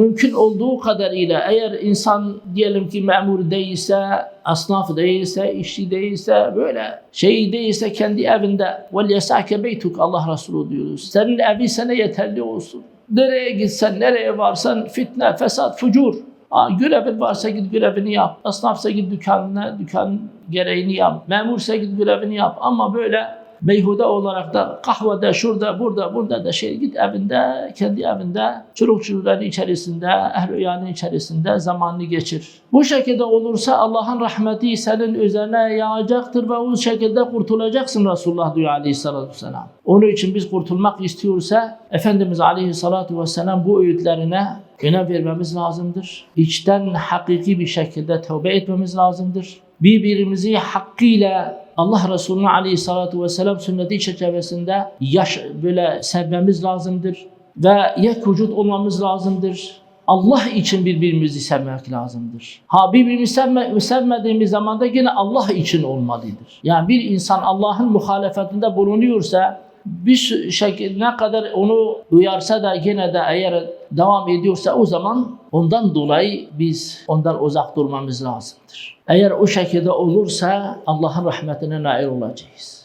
mümkün olduğu kadarıyla eğer insan diyelim ki memur değilse, asnaf değilse, işçi değilse, böyle şey değilse kendi evinde yesake beytuk Allah Resulü diyoruz. Senin evi sana yeterli olsun. Nereye gitsen, nereye varsan fitne, fesat, fucur. Aa, görevin varsa git görevini yap. Esnafsa git dükkanına, dükkan gereğini yap. Memursa git görevini yap. Ama böyle meyhude olarak da kahvede, şurada, burada, burada da şey git evinde, kendi evinde, çoluk çocukların içerisinde, ehl içerisinde zamanını geçir. Bu şekilde olursa Allah'ın rahmeti senin üzerine yağacaktır ve o şekilde kurtulacaksın Resulullah diyor aleyhissalatü vesselam. Onun için biz kurtulmak istiyorsa Efendimiz aleyhissalatü vesselam bu öğütlerine önem vermemiz lazımdır. İçten hakiki bir şekilde tövbe etmemiz lazımdır. Birbirimizi hakkıyla Allah Resulü Aleyhisselatü Vesselam sünneti çerçevesinde yaş böyle sevmemiz lazımdır. Ve yek vücut olmamız lazımdır. Allah için birbirimizi sevmek lazımdır. Ha birbirimizi sevme, sevmediğimiz zaman da yine Allah için olmalıdır. Yani bir insan Allah'ın muhalefetinde bulunuyorsa bir şekilde ne kadar onu uyarsa da yine de eğer devam ediyorsa o zaman ondan dolayı biz ondan uzak durmamız lazımdır. Eğer o şekilde olursa Allah'ın rahmetine nail olacağız.